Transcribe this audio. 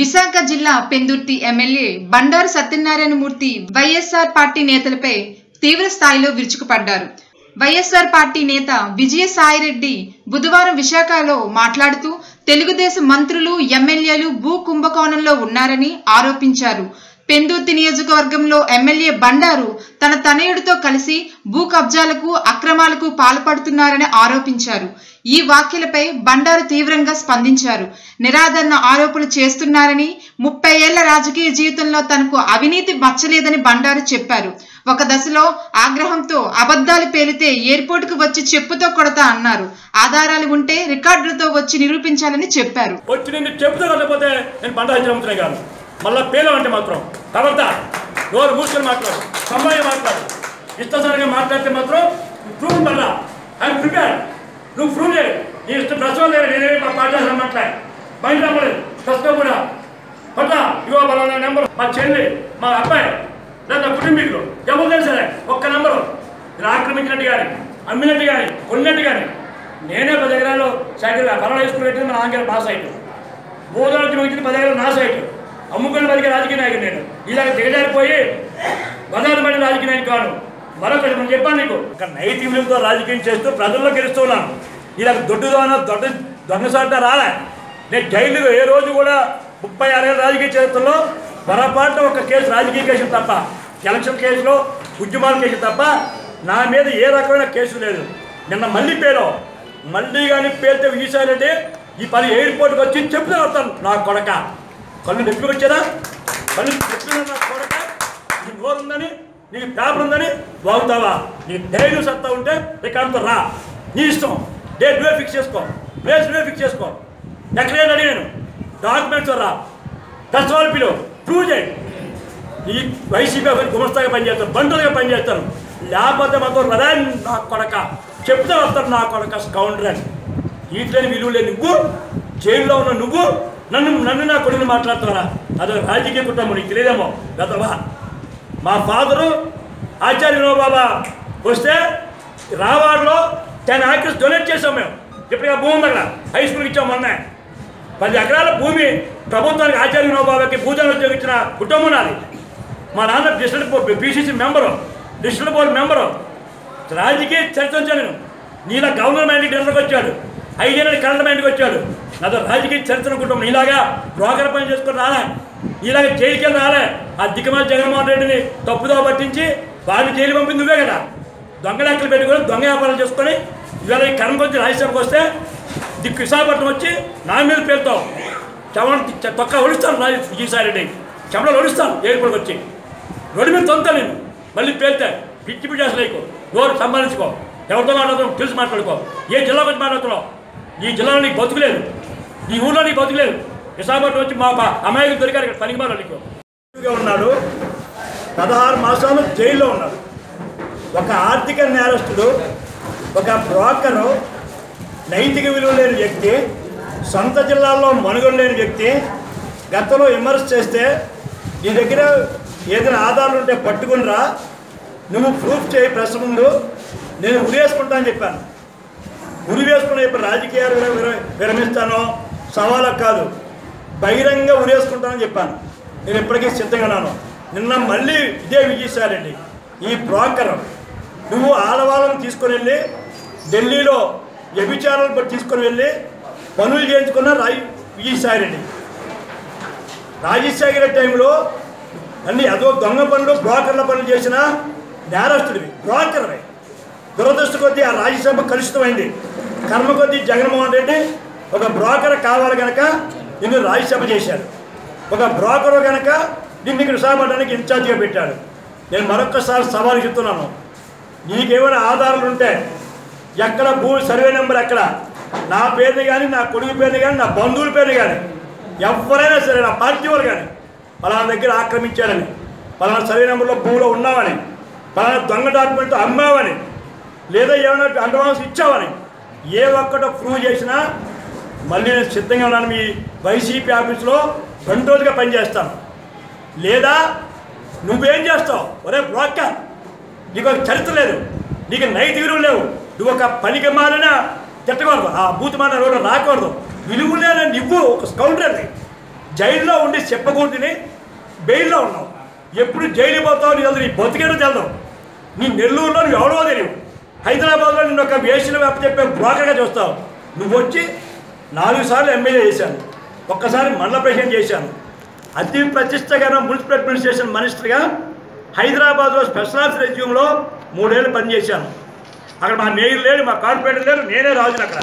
విశాఖ జిల్లా Pendurthi MLA Bandaru Satyanarayanamurthy YSR party నేతలపై తీవ్ర స్థాయిలో విరుచుకుపడ్డారు. వైఎస్ఆర్ పార్టీ నేత విజయసాయిరెడ్డి బుధవారం విశాఖలో మాట్లాడుతూ తెలుగుదేశం మంత్రులు ఎమ్మెల్యేలు భూ కుంభకోణంలో ఉన్నారని ఆరోపించారు. పెందుర్తి నియోజకవర్గంలో ఎమ్మెల్యే బండారు తన తనయుడితో కలిసి భూ కబ్జాలకు అక్రమాలకు పాల్పడుతున్నారని ఆరోపించారు. ఈ వ్యాఖ్యలపై బండారు తీవ్రంగా స్పందించారు. నిరాదరణ ఆరోపణలు చేస్తున్నారని ముప్పై ఏళ్ళ రాజకీయ జీవితంలో తనకు అవినీతి మచ్చలేదని బండారు చెప్పారు. ఒక దశలో ఆగ్రహంతో అబద్ధాలు పేలితే ఎయిర్పోర్ట్కు వచ్చి చెప్పుతో కొడతా అన్నారు. ఆధారాలు ఉంటే రికార్డులతో వచ్చి నిరూపించాలని చెప్పారు. మళ్ళీ పేలం అంటే మాత్రం తర్వాత నోరు మూసుకొని మాట్లాడు అమ్మాయి మాట్లాడు. ఇష్టసారిగా మాట్లాడితే మాత్రం ప్రూవ్ మళ్ళా ఐఎమ్ ప్రిపేర్ నువ్వు ప్రూవ్ లేదు నీ ఇష్టం ప్రశ్న లేదు నేనే మా మాట్లాడి. బయట నమ్మలేదు ప్రశ్న కూడా. పట్ల ఇగో పలానా నెంబర్ మా చెల్లి మా అబ్బాయి లేదా కుటుంబీకులు ఎవరు లేదు సరే ఒక్క నెంబరు. మీరు ఆక్రమించినట్టు కానీ అమ్మినట్టు కానీ కొన్నట్టు కానీ నేనే పది ఎకరాలు సైకిల్ పర్వాలేదు వేసుకుని పెట్టింది ఆంగ్లం నా పాస్ అయ్యాడు బోధనకి మిగిలిన పది ఎకరాలు నా సైట్ అమ్ముకుని బతికే రాజకీయ నాయకుడు నేను. ఇలాగ దిగజారిపోయి బదాలు పడిన రాజకీయ నాయకుడు కాను. మరొకటి నేను చెప్పాను నీకు. ఒక నైతికంతో రాజకీయం చేస్తూ ప్రజల్లో గెలుస్తున్నాను. ఇలాగ దొడ్డుదోన దొడ్డ దొంగసాట రాలే. నేను జైలు ఏ రోజు కూడా ముప్పై ఆరేళ్ళ రాజకీయ చరిత్రలో పొరపాటున ఒక కేసు రాజకీయ కేసు తప్ప ఎలక్షన్ కేసులో ఉద్యమాల కేసు తప్ప నా మీద ఏ రకమైన కేసు లేదు. నిన్న మళ్ళీ పేరు. మళ్ళీ కానీ పేరుతో విజయసాయిరెడ్డి ఈ పని ఎయిర్పోర్ట్కి వచ్చి చెప్తూ వస్తాను నా కొడక. కళ్ళు నొప్పి వచ్చారా కళ్ళు నొప్పి నా కొడక నీకు నోరు ఉందని నీకు పేపర్ ఉందని బాగుతావా నీ ధైర్యం సత్తా ఉంటే రికార్డుతో రా. నీ ఇష్టం. డేట్ నువ్వే ఫిక్స్ చేసుకో. ప్లేస్ నువ్వే ఫిక్స్ చేసుకో. ఎక్కడైనా అడిగాను డాక్యుమెంట్స్ రా. దశవాళ్ళు పిలువు ప్రూవ్ చేయి. ఈ వైసీపీ గుమస్తాగా పనిచేస్తాను బండలుగా పనిచేస్తారు. లేకపోతే మాకు రదా నా కొడక. చెప్తే వస్తారు నా కొడక స్కౌండర్ అని వీటిలోని విలువ లేని నువ్వు జైల్లో ఉన్న నువ్వు నన్ను నన్ను నా కొడుకుని మాట్లాడుతున్నారా? అదో రాజకీయ కుటుంబం నీకు తెలియదేమో. గతవా మా ఫాదరు ఆచార్య బాబా వస్తే రావాడలో టెన్ ఆకర్స్ డొనేట్ చేసాం మేము. ఇప్పటికే భూమి ఉంది అక్కడ. హై స్కూల్కి ఇచ్చాం మొన్న. పది ఎకరాల భూమి ప్రభుత్వానికి ఆచార్య బాబాకి భూజన ఉద్యోగించిన కుటుంబం నాది. మా నాన్న district board PCC member. District board member. రాజకీయ చరిత్ర నేను. నీలా గవర్నర్ మైండ్కి డిన్నర్కి వచ్చాడు. ఐదేళ్ళకి కరెంట్ మైండ్కి వచ్చాడు. నాతో రాజకీయ చరిత్ర కుటుంబం. ఇలాగా బ్రోకర్ పని చేసుకుని రాలే. ఇలాగ జైలుకి రాలే. ఆ దిక్కుమాల జగన్మోహన్ రెడ్డిని తప్పుదో పట్టించి వాడిని జైలు పంపింది నువ్వే కదా. దొంగ లెక్కలు పెట్టుకొని దొంగ వ్యాపారాలు చేసుకొని ఇవాళ ఈ కరెంట్ వచ్చి రాజ్యసభకు వస్తే దిక్కు విశాఖపట్నం వచ్చి నా మీద పేరుతావు చెమట తొక్క ఒడుస్తాను రాజు విజయసాయి రెడ్డి. చెమటలు ఒడుస్తాను ఎయిర్పోర్ట్కి వచ్చి. రోడ్డు మీద తొంతా నేను మళ్ళీ పేరుతా పిచ్చి పిచ్చి అసలు నీకు నోరు సంబంధించుకో ఎవరితో మాట్లాడుతున్నావు తెలిసి మాట్లాడుకో. ఏ జిల్లా వచ్చి మాట్లాడుతున్నావు? ఈ జిల్లాలో నీకు బతుకులేదు ఈ ఊళ్ళో నీకు బతుకులేదు విశాఖపట్నం వచ్చి మా ప- అమ్మాయికి దొరికారు ఇక్కడ పనికి మాలో నీకు ఉన్నాడు. పదహారు మాసాలు జైల్లో ఉన్నాడు. ఒక ఆర్థిక నేరస్తుడు ఒక బ్రోకరు నైతిక విలువ లేని వ్యక్తి సొంత జిల్లాల్లో మనుగడ లేని వ్యక్తి గతంలో విమర్శ చేస్తే నీ దగ్గర ఏదైనా ఆధారాలు ఉంటే పట్టుకుని రా నువ్వు ప్రూఫ్ చేయి ప్రశ్న ముందు. నేను ఉరేసుకుంటానని చెప్పాను. ఉరి వేసుకుని ఇప్పుడు రాజకీయాలు విర- విరమిస్తానో సవాలకు కాదు బహిరంగ ఉరేసుకుంటానని చెప్పాను. నేను ఇప్పటికీ సిద్ధంగా ఉన్నాను నిన్న మళ్ళీ ఇదే విజయసాయిరెడ్డి ఈ బ్రోకర్ నువ్వు ఆడవాళ్ళని తీసుకొని వెళ్ళి ఢిల్లీలో వ్యభిచారాలు తీసుకొని వెళ్ళి పనులు చేయించుకున్న రాయి విజయసాయిరెడ్డి రాజశేఖర టైంలో అన్ని అదో దొంగ పనులు బ్రోకర్ల పనులు చేసిన నేరస్తుడివి బ్రోకర్వి. దురదృష్ట కొద్దీ ఆ రాజ్యసభ కలుషితమైంది. కర్మ కొద్దీ జగన్మోహన్ రెడ్డి ఒక బ్రోకర్ కావాలి కనుక నిన్ను రాజ్యసభ చేశాడు. ఒక బ్రోకరు కనుక నిన్ను ఇక్కడ విశాఖపట్నానికి ఇన్ఛార్జిగా పెట్టాడు. నేను మరొకసారి సవాలు చెప్తున్నాను. నీకేమైనా ఆధారాలు ఉంటే ఎక్కడ భూ సర్వే నెంబర్ ఎక్కడ? నా పేరుని కానీ నా కొడుకు పేరుని కానీ నా బంధువుల పేరుని కానీ ఎవరైనా సరే నా పార్టీ వాళ్ళు కానీ పలానా దగ్గర ఆక్రమించారని పలానా సర్వే నెంబర్లో భూమిలో ఉన్నామని పలానా దొంగ డాక్యుమెంట్ అమ్మావని లేదా ఏమైనా అడ్వాన్స్ ఇచ్చావని ఏ ఒక్కటో ప్రూవ్ చేసినా మళ్ళీ నేను సిద్ధంగా ఉన్నాను మీ వైసీపీ ఆఫీస్లో రెండు రోజులుగా పనిచేస్తాను. లేదా నువ్వేం చేస్తావు? ఒరే బ్రోకర్ నీకు ఒక చరిత్ర లేదు నీకు నైతిక విలువ లేవు. నువ్వు ఒక పనికి మారిన తిట్టకూడదు ఆ బూత్ మాట రోడ్డు రాకూడదు. విలువ లేని నువ్వు ఒక స్కౌండర్ని జైల్లో ఉండి చెప్పకూడదని బెయిల్లో ఉన్నావు. ఎప్పుడు జైలు పోతావు నీ నీ బతికేటో తెలదు. నీ నెల్లూరులో నువ్వు ఎవడో తెలియవు హైదరాబాద్లో నిన్ను ఒక వేసిన వెప్ప చెప్పే బ్రోకర్గా చూస్తావు. నువ్వు వచ్చి నాలుగు సార్లు ఎమ్మెల్యే చేశాను. ఒక్కసారి మండల ప్రెసిడెంట్ చేశాను. అతి ప్రతిష్టకర మున్సిపల్ అడ్మినిస్ట్రేషన్ మినిస్టర్గా హైదరాబాద్లో స్పెషల్ ఆఫీస్ రెజ్యూమ్లో మూడేళ్ళు పనిచేశాను. అక్కడ మా మేయర్ లేడు మా కార్పొరేటర్ లేరు నేనే రాజును అక్కడ